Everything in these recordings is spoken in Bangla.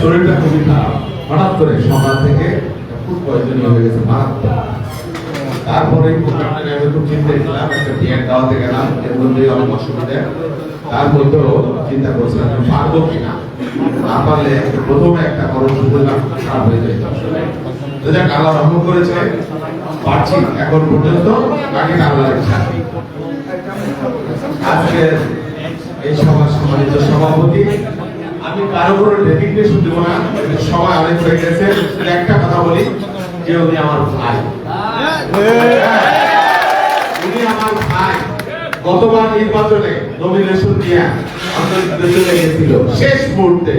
শরীরটা খুবই খারাপ হঠাৎ করে সকাল থেকে ফুড পয়জনিং হয়ে গেছে, মারাত্মক। তারপরে চিন্তা অসুবিধা। তার মধ্যেও চিন্তা করছিলাম না প্রথমে একটা খারাপ হয়ে যায়। তো করেছে, পারছি। এখন পর্যন্ত বাকি আল্লাহর ইচ্ছা। আজকে এই সভাপতি আমি কারও কোনো ডেডিকেশন দেব না? সবাই অনেক হয়ে গেছে। একটা কথা বলি যে উনি আমার ভাই। উনি আমার ভাই। গতবার নির্বাচনে নমিনেশন দিয়ে আন্তর্জাতিক চলে গেছিল। শেষ মুহূর্তে।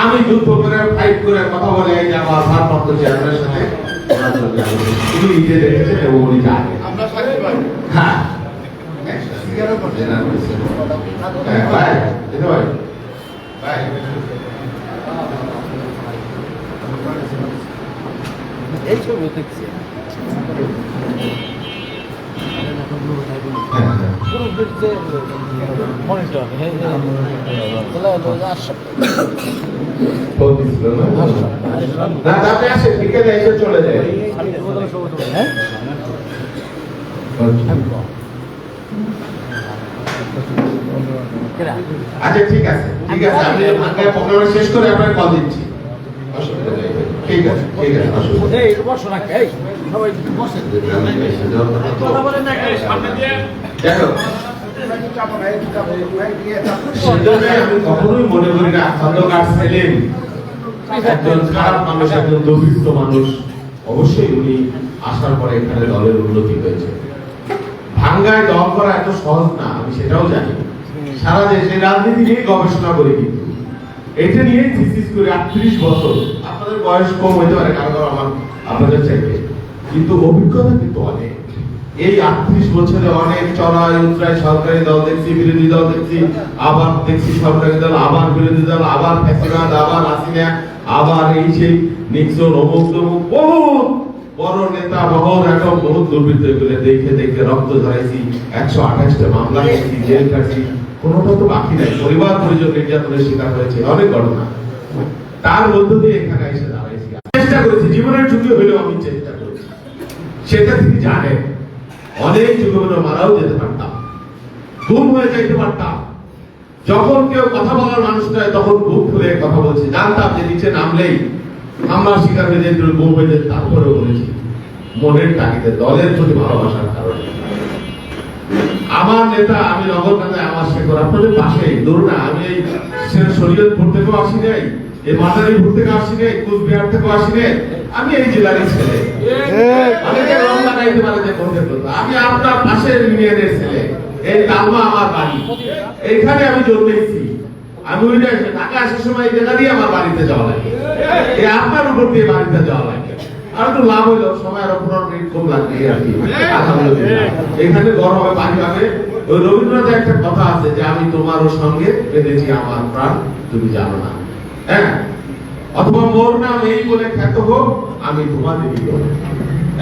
আমি যুদ্ধ করে ফাইট করে কথা বলে এই যে আমার ভারপ্রাপ্ত চেয়ারম্যানের সাথে উনি নিজে দেখেছেন এবং উনি জানেন। হ্যাঁ। হ্যাঁ, ভাই। এই ছবি দেখছি হ্যাঁ, হ্যাঁ। মনিটর হ্যাঁ তাহলে আসছে ফোন দিছিল না? না, না, আপনি আসেন, বিকেলে এসে চলে যায়। হ্যাঁ কেনা আচ্ছা ঠিক আছে ঠিক আছে আমি প্রোগ্রাম শেষ করে আপনার কল দিচ্ছি। ঠিক আছে ঠিক আছে অসুবিধা এই বসো না এই সবাই বসে কথা বলেন না দেখো সেজন্য আমি কখনোই মনে করি না খন্দকার সেলিম একজন খারাপ মানুষ একজন দুর্বৃত্ত মানুষ। অবশ্যই উনি আসার পরে এখানে দলের উন্নতি হয়েছে। ভাঙ্গায় দল করা এত সহজ না আমি সেটাও জানি। সারা দেশে রাজনীতি নিয়ে গবেষণা করি কিন্তু। এটা নিয়ে থিসিস করে, আটত্রিশ বছর। আপনাদের বয়স কম হইতে পারে কারও কারও আমার আপনাদের চাইতে। কিন্তু অভিজ্ঞতা কিন্তু অনেক। এই আটত্রিশ বছরে অনেক চড়াই, উতরাই, সরকারি দল দেখছি, বিরোধী দল দেখছি, আবার দেখছি সরকারি দল, আবার বিরোধী দল, আবার ফ্যাসিবাদ, আবার হাসিনা আবার এই সেই নিক্সন, অমুক তমুক, বহুত বড় নেতা, মহল এখন বহুত দুর্বৃত্ত দেখে দেখে রক্ত ঝরাইছি, একশো আঠাশটা মামলা জেল কাটছি কোনোটা তো বাকি নাই। পরিবার পরিজন নির্যাতনের শিকার হয়েছে অনেক ঘটনা। তার মধ্য দিয়ে এখানে এসে দাঁড়াইছি। চেষ্টা করেছি, জীবনের ঝুঁকি হলেও আমি চেষ্টা করেছি। সেটা তিনি জানেন। অনেক যুগগুলো মারাও যেতে পারতাম। গুম হয়ে যাইতে পারতাম। যখন কেউ কথা বলার মানুষ নয়, তখন বুক খুলে কথা বলছে। জানতাম যে নিচে নামলেই হামলার শিকার হয়ে যেত গুম হয়ে যেত, তারপরেও বলেছি, মনের তাগিদে দলের প্রতি ভালোবাসার কারণে। আমার নেতা আমি নগর নেতায় আমার শেখর আপনাদের পাশে দূর না আমি এই শরীয়তপুর থেকেও আসি নাই এই মাদারীপুর থেকে আসি নাই কুচবিহার থেকেও আসি নাই আমি এই জেলারই ছেলে। অনেকে রং লাগাইতে পারে যে ভোটের আমি আপনার পাশের ইউনিয়নের ছেলে এই তালমা আমার বাড়ি। এইখানে আমি জন্মেছি। আমি ওই যে ঢাকা আসার সময় এই জায়গা দিয়ে আমার বাড়িতে যাওয়া লাগে। এই আপনার উপর দিয়ে বাড়িতে যাওয়া লাগে। আর একটু লাভ হইল সময় আরও আর কি। আলহামদুলিল্লাহ। এখানে গরমে পানি পাবে। রবীন্দ্রনাথের একটা কথা আছে যে, আমি তোমারও সঙ্গে বেঁধেছি আমার প্রাণ, তুমি জানো না। হ্যাঁ? অথবা মোর নাম এই বলে খ্যাত হোক, আমি তোমাদেরই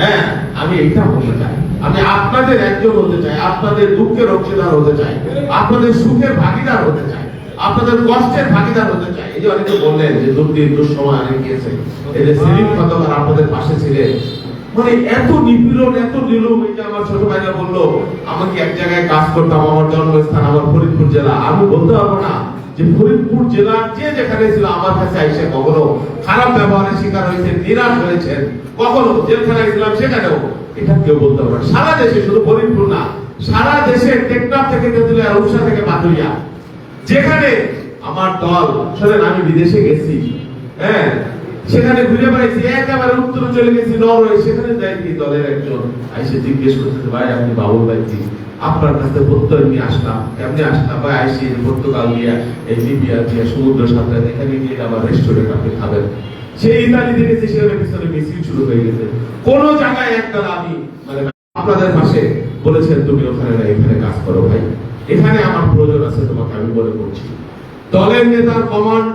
হ্যাঁ? আমি এইটা বলতে চাই। আমি আপনাদের একজন হতে চাই, আপনাদের দুঃখের অংশীদার হতে চাই, আপনাদের সুখের ভাগিদার হতে চাই, আপনাদের কষ্টের ভাগিদার হতে চাই। এই যে অনেকে বললেন যে দুর্দিন দুঃসময় অনেক গিয়েছে। এই যে সেলিম খন্দকার আপনাদের পাশে ছিলেন? মানে এত নিপীড়ন, এত এই যে আমার ছোট ভাইরা বলল, আমাকে এক জায়গায় কাজ করতাম আমার জন্মস্থান আমার ফরিদপুর জেলা। আমি বলতে পারব না যে ফরিদপুর জেলার যে যেখানে ছিল, আমার কাছে আইসে কখনো খারাপ ব্যবহারের শিকার হয়েছে, নিরাশ হয়েছেন কখনো জেলখানায় ছিলাম সেখানেও এটা কেউ বলতে পারবে সারা দেশে শুধু ফরিদপুর না, সারা দেশে টেকনাফ থেকে তেতুলিয়া রূপসা থেকে পাতুলিয়া যেখানে আমার দল, শোনেন, আমি বিদেশে গেছি হ্যাঁ সেখানে ঘুরে বেড়াইছি একেবারে উত্তরে চলে গেছি, নরওয়ে। সেখানে যাই কি দলের একজন আইসে জিজ্ঞেস করতেছে, ভাই, আপনি বাবুল ভাই কি? আপনার কাছে প্রত্যয় নিয়ে আসলাম। কেমনি আসলাম? ভাই, আইসি পর্তুগাল দিয়া এই লিবিয়া দিয়া সমুদ্র সাঁতরে এখানে গিয়ে আবার রেস্টুরেন্ট আপনি খাবেন। সেই ইতালিতে গেছে সেখানে পিছনে মিছিল শুরু হয়ে গেছে। কোন জায়গায় একটা আমি মানে আপনাদের পাশে বলেছেন, তুমি ওখানে না, এখানে কাজ করো ভাই। এখানে আমার প্রয়োজন আছে, তোমাকে আমি বলে বলছি। দলের নেতার কমান্ড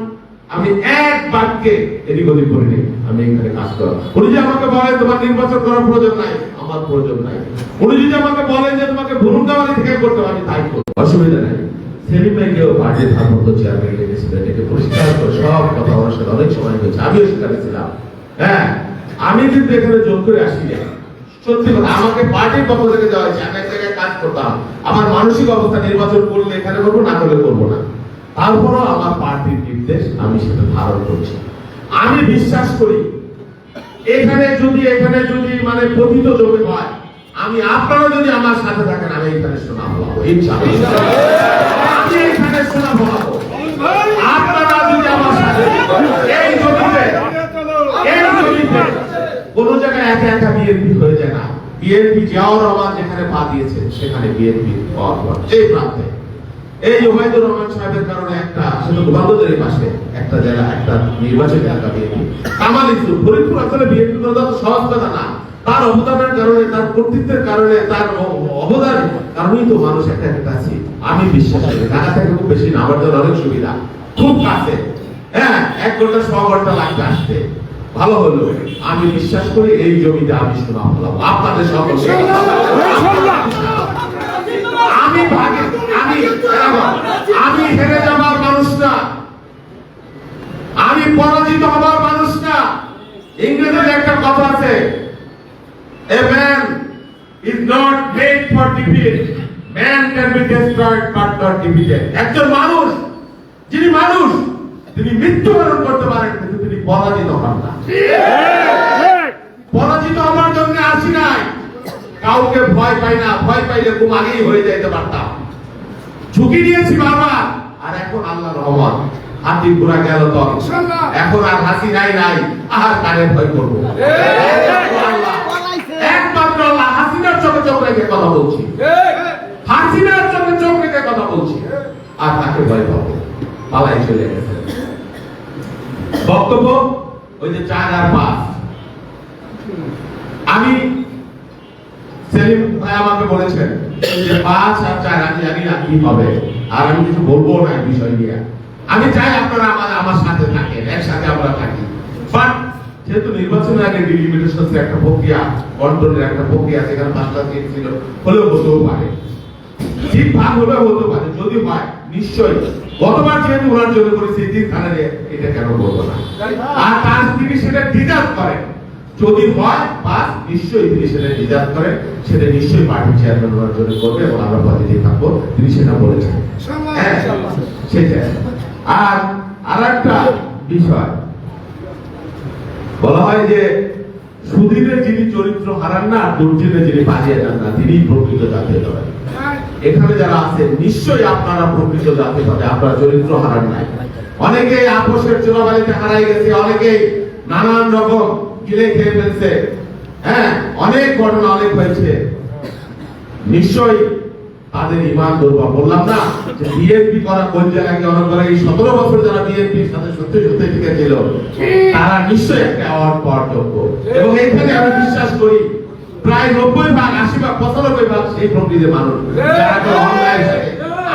আমি এক বাক্যে এদিক ওদিক করি আমি এখানে কাজ করো উনি যে আমাকে বলে তোমার নির্বাচন করার প্রয়োজন নাই, আমার আমার প্রয়োজন নাই। উনি যদি আমাকে বলেন যে তোমাকে ভুরুঙ্গাবাড়ি থেকে করতে আমি তাই করব। অসুবিধা নেই। সেলিম ভাইকেও পার্টির ভারপ্রাপ্ত চেয়ারম্যান ডেকে পরিষ্কার করে সব কথা ওনার সাথে অনেক সময় হয়েছে। আমিও সেখানে ছিলাম। হ্যাঁ আমি কিন্তু এখানে জোর করে আসি না সত্যি কথা, আমাকে পার্টির পক্ষ থেকে হয়েছে। আমি এক জায়গায় কাজ করতাম। আমার মানসিক অবস্থা নির্বাচন করলে এখানে করব, না করলে করব না। তারপরও আমার পার্টির নির্দেশ আমি সেটা ধারণ করছি। আমি বিশ্বাস করি, এখানে যদি এখানে যদি মানে পতিত জমি হয়, আমি, আপনারা যদি আমার সাথে থাকেন, আমি এখানে শোনা ইনশাআল্লাহ। আমি এখানে শোনা সাথে এই জায়গায় একা হয়ে যায় না। যেখানে পা দিয়েছে সেখানে বিএনপি প্রান্তে। এই ওবায়দুর রহমান সাহেবের কারণে একটা শুধু গোপালগঞ্জের পাশে একটা জেলা একটা নির্বাচনী এলাকা বিএনপি। কামাল ইসু ফরিদপুর আসলে বিএনপি করা তো সহজ কথা না। তার অবদানের কারণে তার কর্তৃত্বের কারণে তার অ- অবদানের কারণেই তো মানুষ একটা আমি বিশ্বাস করি ঢাকা থেকে খুব বেশি না আমার জন্য অনেক সুবিধা। খুব কাছে। হ্যাঁ এক ঘণ্টা ছ ঘণ্টা লাগবে আসতে। ভালো হলো। আমি বিশ্বাস করি এই জমিতে আমি শোনা হলাম আপনাদের সকলকে আমি ভাগে আমি হেরে যাবার মানুষ না। আমি পরাজিত হবার মানুষ না। ইংরেজিতে একটা কথা আছে a man is not made for defeat man can be but not defeated একজন মানুষ, যিনি মানুষ, তিনি মৃত্যুবরণ করতে পারেন, কিন্তু তিনি পরাজিত হন না। পরাজিত হবার জন্য আসি নাই। কাউকে ভয় পাই না, ভয় পাইলে খুব আগেই হয়ে যাইতে পারতাম। ঝুঁকি নিয়েছি বারবার। আর এখন আল্লাহ রহমান হাতি ঘোরা গেল তো এখন আর হাসি নাই নাই। আর কারে ভয় করব। একমাত্র আল্লাহ হাসিনার চোখে চোখ রেখে কথা বলছি। হাসিনার চোখে চোখ রেখে কথা বলছি। আর তাকে ভয় পাবো। পালাই চলে গেছে। বক্তব্য ওই যে চার আর পাঁচ আমি সেলিম ভাই আমাকে বলেছেন পাঁচ আর চার, আমি জানি না কি হবে। আর আমি কিছু বলব না বিষয় নিয়ে। আমি চাই আপনারা আমার আমার সাথে থাকেন, একসাথে আমরা থাকি। বাট যেহেতু নির্বাচনের আগে ডিলিমিটেশন একটা প্রক্রিয়া কন্ট্রোলের একটা প্রক্রিয়া সেখানে পাঁচটা সিট ছিল, হলেও হতেও পারে। সিট ভাগ হলেও হতে পারে, যদি হয়, নিশ্চয়ই। গতবার যেহেতু ওনার জন্য করেছি তিন এটা কেন বলব না। আর তার তিনি সেটা ডিজার্ভ করেন। যদি হয় বা নিশ্চয়ই তিনি সেটা ডিজার্ভ করেন, সেটা নিশ্চয়ই পার্টি চেয়ারম্যান জন্য করবে এবং আমরা পজিটিভ থাকব। তিনি সেটা বলেছেন। হ্যাঁ আর আর একটা বিষয়। বলা হয় যে সুধীরে যিনি চরিত্র হারান না দুর্জিনে যিনি বাজিয়ে যান না তিনি প্রকৃত জাতীয় দল। এখানে যারা আছেন, নিশ্চয়ই আপনারা প্রকৃত জাতীয় দলে, আপনারা চরিত্র হারান নাই। অনেকে আপোষের চোরাবালিতে হারাই গেছে অনেকে নানান রকম গিলে খেয়ে ফেলছে? হ্যাঁ অনেক ঘটনা অনেক হয়েছে। নিশ্চয়ই তাদের ইমান দুর্বল। বললাম না যে বিএনপি করা কোন জায়গায় অনেক করে এই সতেরো বছর যারা বিএনপির সাথে সত্যি সত্যি টিকে ছিল তারা নিশ্চয়ই একটা অ্যাওয়ার্ড পাওয়ার যোগ্য এবং এখানে আমি বিশ্বাস করি, প্রায় নব্বই ভাগ, আশি ভাগ, পঁচানব্বই ভাগ সেই প্রকৃতির মানুষ।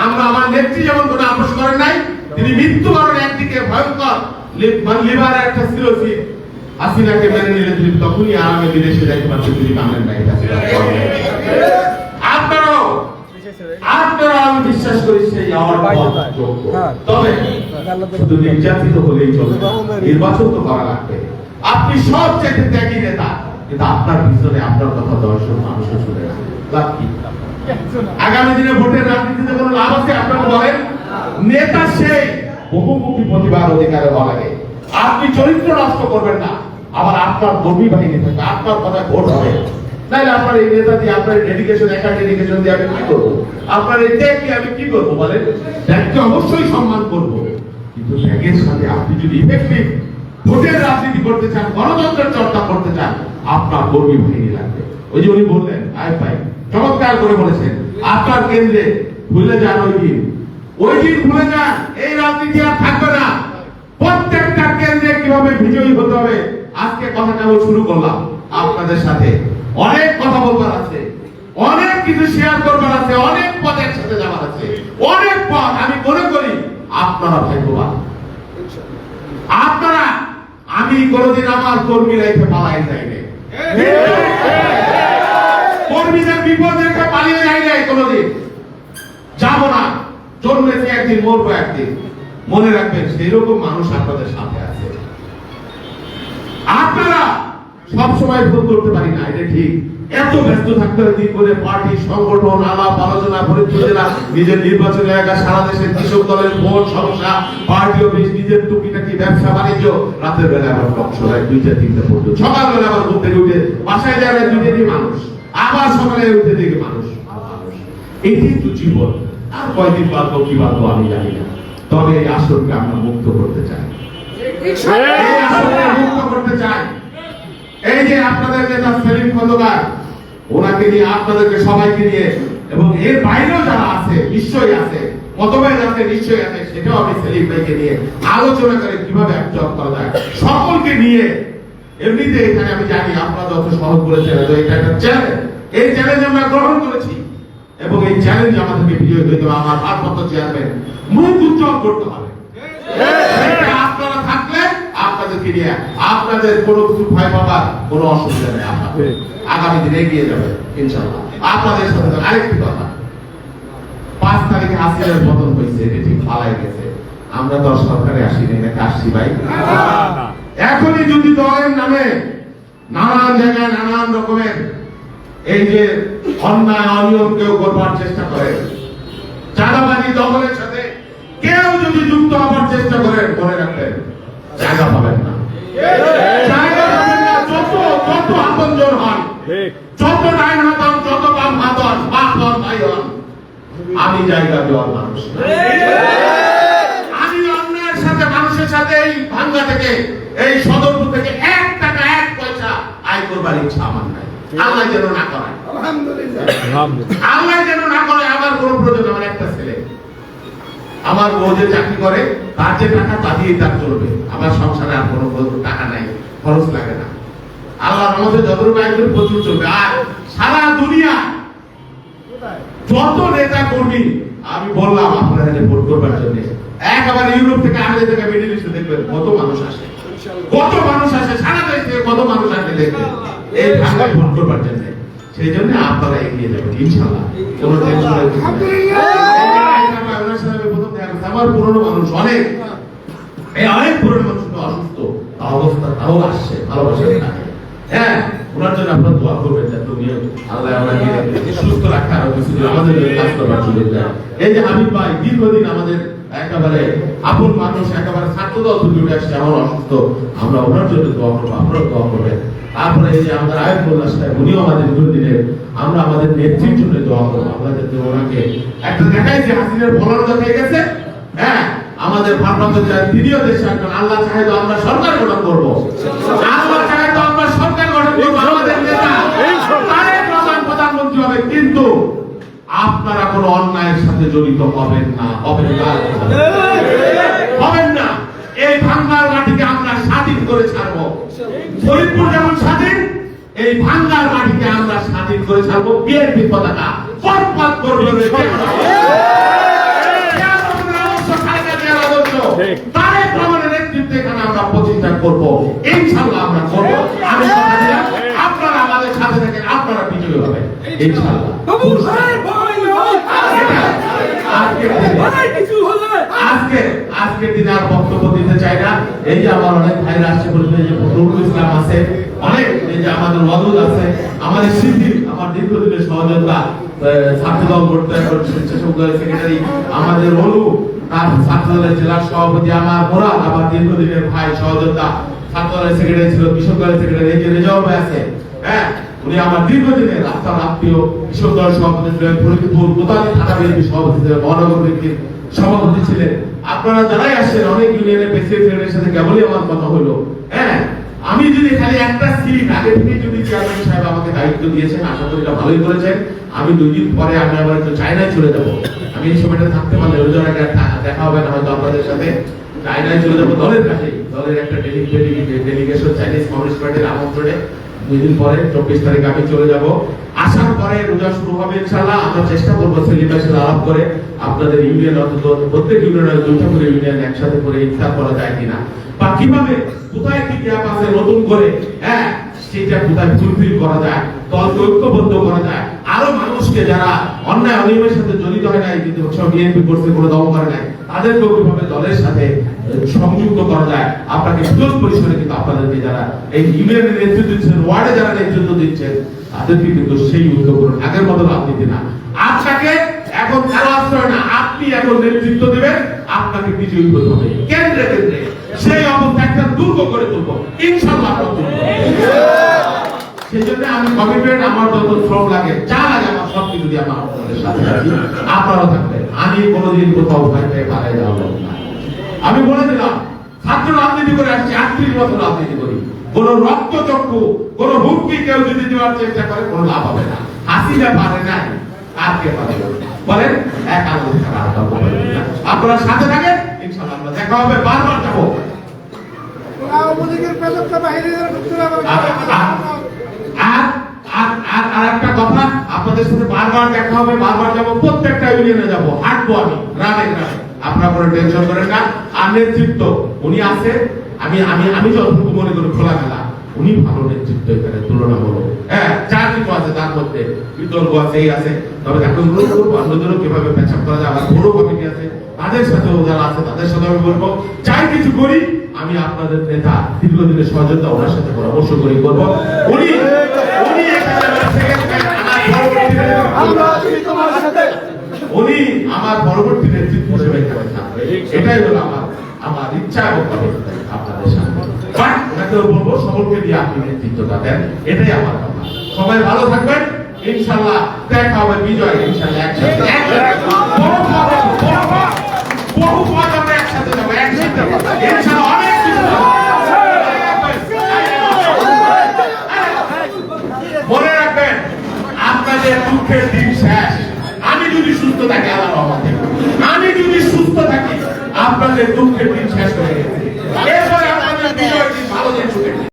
আমরা, আমার নেত্রী যেমন কোনো আপোষ করেন নাই, তিনি মৃত্যুবরণ একদিকে ভয়ঙ্কর মানে লিভারের একটা সিরোসিস হাসিনাকে মেনে নিলে তিনি তখনই আরামে বিদেশে যাইতে পারতেন, তিনি নাই আপনারাও আপনারা আপনার কথা আগামী দিনে ভোটের রাজনীতিতে কোনো লাভ আছে, আপনারা বলেন? নেতা সেই বহুমুখী প্রতিভার অধিকারে বলে। আপনি চরিত্র নষ্ট করবেন না। আবার আপনার কর্মী বাহিনী থাকবে আপনার কথা ভোট হবে। আপনার এই নেতা দিয়ে আপনার ডেডিকেশন একা ডেডিকেশন দিয়ে আমি কি করব? আপনার এই ত্যাগ দিয়ে আমি কি করব বলেন? ত্যাগকে অবশ্যই সম্মান করব। কিন্তু ত্যাগের সাথে আপনি যদি ইফেক্টিভ ভোটের রাজনীতি করতে চান, গণতন্ত্রের চর্চা করতে চান, আপনার কর্মী বাহিনী লাগবে। ওই যে উনি বললেন, আয় ভাই, চমৎকার করে বলেছেন, আপনার কেন্দ্রে ভুলে যান ওই দিন। ওই দিন ভুলে যান, এই রাজনীতি আর থাকবে না। প্রত্যেকটা কেন্দ্রে কীভাবে বিজয়ী হতে হবে? আজকে কথাটা আমি শুরু করলাম আপনাদের সাথে। অনেক কথা বলবার আছে, অনেক কিছু শেয়ার করবার আছে, অনেক পথ একসাথে যাবার আছে। অনেক পথ আমি মনে করি আপনারা ভাগ্যবান। আপনারা, আমি কোনোদিন আমার কর্মী লাইফে পালাই যাইনি কর্মীদের বিপদ রেখে পালিয়ে যাই নাই কোনোদিন। যাব না, জন্মেছি একদিন, মরবো একদিন। মনে রাখবেন সেই রকম মানুষ আপনাদের সাথে আছে। আপনারা সব সময় ফোন করতে পারি না, এটা ঠিক। এত ব্যস্ত থাকতে হয় দিন করে পার্টি, সংগঠন, আলাপ, আলোচনা পরিচর্যা নিজের নির্বাচন এলাকা সারা দেশের কৃষক দলের ভোট সমস্যা, পার্টি অফিস, নিজের টুকিটাকি ব্যবসা, বাণিজ্য, রাতের বেলা আবার কক্সবাজার দুইটা, তিনটা পর্যন্ত। সকালবেলা আবার ঘুম থেকে উঠে বাসায় যাবে দুইটা দিয়ে মানুষ। আবার সকালে উঠে দেখে মানুষ। এটাই তো জীবন। আর কয়দিন বাঁধবো কি বাঁধবো আমি জানি না। তবে এই আসরকে আমরা মুক্ত করতে চাই। এই যে আপনাদের নেতা সেলিম খন্দকার ওনাকে নিয়ে আপনাদেরকে সবাইকে নিয়ে এবং এর বাইরেও যারা আছে নিশ্চয়ই আছে মতভেদ আছে নিশ্চয়ই আছে সেটাও আমি সেলিম ভাইকে নিয়ে আলোচনা করে কীভাবে একজট করা যায় সকলকে নিয়ে এমনিতে এখানে আমি জানি আপনারা যত সহজ করেছেন তো এটা একটা চ্যালেঞ্জ এই চ্যালেঞ্জ আমরা গ্রহণ করেছি এবং এই চ্যালেঞ্জ আমাদেরকে বিজয় হইতে হবে আমার ভারপ্রাপ্ত চেয়ারম্যান মুখ উজ্জ্বল করতে হবে। আপনাদের কোনো কিছু ভয় পাবার কোনো অসুবিধা নেই আপনাদের আগামী দিনে এগিয়ে যাবে ইনশাল্লাহ আপনাদের সাথে আরেকটি কথা। পাঁচ তারিখে হাসিনার পতন হয়েছে এটা পালাই গেছে। আমরা তো সরকারে আসিনি নাকি আসছি ভাই। এখনই যদি দলের নামে নানান জায়গায় নানান রকমের এই যে অন্যায় অনিয়ম কেউ করবার চেষ্টা করে চাঁদাবাজি দখলের সাথে কেউ যদি যুক্ত হবার চেষ্টা করেন মনে রাখবেন জায়গা পাবেন জায়গা পাবেন না। যত যত আপনজন হন যত ডাইন হাত যত বাম হাত হন হন ভাই হন আমি জায়গা দেওয়ার মানুষ আমি অন্যায়ের সাথে মানুষের সাথে এই ভাঙ্গা থেকে এই সদরপুর থেকে এক টাকা এক পয়সা আয় করবার ইচ্ছা আমার নাই আল্লাহ যেন না করায় আল্লাহ যেন না করে আমার কোনো প্রয়োজন আমার একটা ছেলে। আমার বউ যে চাকরি করে, তার যে টাকা, তা দিয়ে তার চলবে। আমার সংসারে আর কোনো টাকা নাই, খরচ লাগে না। আল্লাহর মধ্যে যতটুকু আয় প্রচুর চলবে। আর সারা দুনিয়া যত নেতা কর্মী, আমি বললাম, আপনারা যে ভোট করবার জন্য। একেবারে ইউরোপ থেকে আমাদের থেকে মিডিল ইস্টে দেখবেন কত মানুষ আসে। কত মানুষ আসে, সারা দেশ থেকে কত মানুষ আসে দেখবেন। এই ভাঙায় ভোট করবার জন্য। সেই জন্য আপনারা এগিয়ে যাবেন ইনশাল্লাহ কোনো টেনশনের কিছু নেই। ওনার সাথে আমি প্রথম দেখা করছি, আমার পুরনো মানুষ, অনেক। এই অনেক পুরনো মানুষ অসুস্থ। অবস্থা, তাও আসছে, ভালোবাসা থাকে হ্যাঁ ওনার জন্য আপনার দোয়া করবেন যাতে উনি আল্লাহ ওনাকে সুস্থ রাখা আরও কিছুদিন আমাদের কাজ করবার সুযোগ দেয় এই যে হাবিব ভাই দীর্ঘদিন আমাদের একেবারে আপন মানুষ, একেবারে ছাত্র দল থেকে উঠে আসছে আমার অসুস্থ। আমরা ওনার জন্য দোয়া করব, আপনারাও দোয়া করবেন। তারপরে এই যে আমাদের আয়ত মোল্লা সাহেব, উনিও আমাদের দীর্ঘদিনে আমরা আমাদের নেত্রীর জন্য দোয়া করব। আমরা যাতে ওনাকে। একটা দেখাই যে হাসিনের ফলন হয়ে গেছে। হ্যাঁ আমাদের ভারপ্রাপ্ত চেয়ার দেশে আসবেন। আল্লাহ চাহে তো আমরা সরকার গঠন করব। আল্লাহ চাহে তো আমরা সরকার গঠন করব আমাদের নেতা। তারেক রহমান প্রধানমন্ত্রী হবে কিন্তু আপনারা কোন অন্যায়ের সাথে জড়িত হবেন না হবেন না। হবেন না। এই ভাঙ্গার মাটিকে আমরা স্বাধীন করে ছাড়বো। ফরিদপুর যেমন স্বাধীন এই ভাঙ্গার মাটিকে আমরা স্বাধীন করে ছাড়বো। বিএনপি পতাকা পথপাত করবে তারেক রহমানের নেতৃত্বে এখানে প্রতিষ্ঠা করব। ইনশাআল্লাহ আমরা করব। আমি আপনারা আমাদের সাথে থাকেন আপনারা বিজয়ী হবেন। ইনশাআল্লাহ। আজকের আজকে দিনে আর বক্তব্য দিতে চাই না। এই যে আমার অনেক ভাইরা আসছে যে ইসলাম আছে। অনেক এই যে আমাদের ওয়াদুল আছে। আমাদের সিদ্দিক আমার দীর্ঘদিনের সহযোগিতা ছাত্রদল করতে স্বেচ্ছাসেবক সেক্রেটারি আমাদের অনু ছাত্রদলের জেলা সভাপতি আমার মোরাদ, আমার দীর্ঘদিনের ভাই সহযোগিতা ছাত্রদলের সেক্রেটারি ছিল কৃষক সেক্রেটারি এই যে রেজাউল ভাই আছে। হ্যাঁ উনি আমার দীর্ঘদিনের রাস্তার আত্মীয় কৃষক সভাপতি ছিলেন, ফরিদপুর কোতালি থানা বিএনপি সভাপতি ছিলেন, মহানগর বিএনপির সভাপতি ছিলেন। আপনারা যারাই আসছেন অনেক ইউনিয়নের প্রেসিডেন্টের সাথে কেবলই আমার কথা হলো। হ্যাঁ আমি যদি খালি একটা সিট আগে থেকে যদি চেয়ারম্যান সাহেব আমাকে দায়িত্ব দিয়েছেন, আশা করি এটা ভালোই করেছেন। আমি দুই দিন পরে আমি আবার একটু চায়নায় চলে যাব। আমি এই সময়টা থাকতে পারলে ওই জন্য দেখা হবে, না হয়তো আপনাদের সাথে। চায়নায় চলে যাব দলের কাছে। দলের একটা ডেলিগেশন, চাইনিজ কমিউনিস্ট পার্টির আমন্ত্রণে দুই দিন পরে, চব্বিশ তারিখ আমি চলে যাব। আসার পরে রোজা শুরু হবে ইনশাল্লাহ আমরা চেষ্টা করব সেলিমের আলাপ করে আপনাদের ইউনিয়ন অন্তত, প্রত্যেক ইউনিয়নের দুইটা করে ইউনিয়ন একসাথে করে ইফতার করা যায় কিনা। বা কীভাবে, কোথায় কি গ্যাপ আছে নতুন করে হ্যাঁ সেটা কোথায় ফুলফিল করা যায় দলকে যারা অন্যায় অনিয়মের সাথে জড়িত হয় নাই, কিন্তু সব বিএনপি করতে কোনো দল করে নাই, তাদেরকেও কীভাবে দলের সাথে সংযুক্ত করা যায়? আপনাকে বিরোধ পরিসরে কিন্তু আপনাদেরকে যারা এই ইউনিয়নের নেতৃত্ব দিচ্ছেন ওয়ার্ডে যারা নেতৃত্ব দিচ্ছেন, তাদেরকে কিন্তু সেই উদ্যোগ করুন। আগের মতো রাজনীতি না। আপনাকে এখন কারও আশ্রয় না, আপনি এখন নেতৃত্ব দেবেন, আপনাকে বিজয়ী করতে হবে। কেন্দ্রে কেন্দ্রে। সেই অবস্থা একটা দুর্গ করে তুলবো। ইনশাল্লাহ আমি কমিটমেন্ট আমার যত শ্রম লাগে যা লাগে আমার সব কিছু দিয়ে আমার আপনাদের সাথে আছি। আপনারাও থাকবেন। আমি কোনোদিন কোথাও ভয় পেয়ে পালাই যাওয়া না। আমি বলে দিলাম ছাত্র রাজনীতি করে আসছি আটত্রিশ বছর রাজনীতি করি। কোন রক্তচক্ষু কোন হুমকি কেউ যদি দেওয়ার চেষ্টা করে কোনো লাভ হবে না। হাসিনা পারে নাই আর কে পারে বলেন এক আলো ছাড়া আর কাউকে আপনারা সাথে থাকেন ইনশাআল্লাহ আমরা দেখা হবে। বারবার যাব। আওয়ামী লীগের পেছনটা বাহিরে ঢুকতে আর আর আর আর আর কথা, আপনাদের সাথে বারবার দেখা হবে, বারবার যাব, প্রত্যেকটা ইউনিয়নে যাব, হাঁটবো আমি গ্রামে গ্রামে আপনারা কোনো টেনশন করেন না, আর নেতৃত্ব, উনি আছে, আমি আমি আমি যতটুকু মনে করি খোলামেলা, উনি ভালো নেতৃত্ব এখানে, তুলনামূলক। হ্যাঁ যা আছে তার মধ্যে, বিতর্ক আছে, এই আছে, তবে তাকে অনুরোধ অন্যদেরও কীভাবে পেছাপ করা যায় আমার বড় কমিটি আছে, তাদের সাথেও যারা আছে, তাদের সাথে আমি বলব, যাই কিছু করি আমি আপনাদের নেতা, দীর্ঘদিনের সহযোগিতা ওনার সাথে পরামর্শ করি করব উনি আমার পরবর্তী নেতৃত্ব। হিসেবে এটাই হলো আমার আমার ইচ্ছা আপনাদের সামনে। বলব, সকলকে দিয়ে আপনি নেতৃত্বটা দেন। এটাই আমার সবাই ভালো থাকবেন। ইনশাল্লাহ দেখা হবে, বিজয় ইনশাল্লাহ একসাথে। একসাথে। আমাদের দুঃখের দিন শেষ। আমি যদি সুস্থ থাকি আমার অবাধে আমি যদি সুস্থ থাকি, আপনাদের দুঃখের দিন শেষ হয়ে গেছে। এরপরে আপনাদের বিজয়ের ভালো দিন ছুটে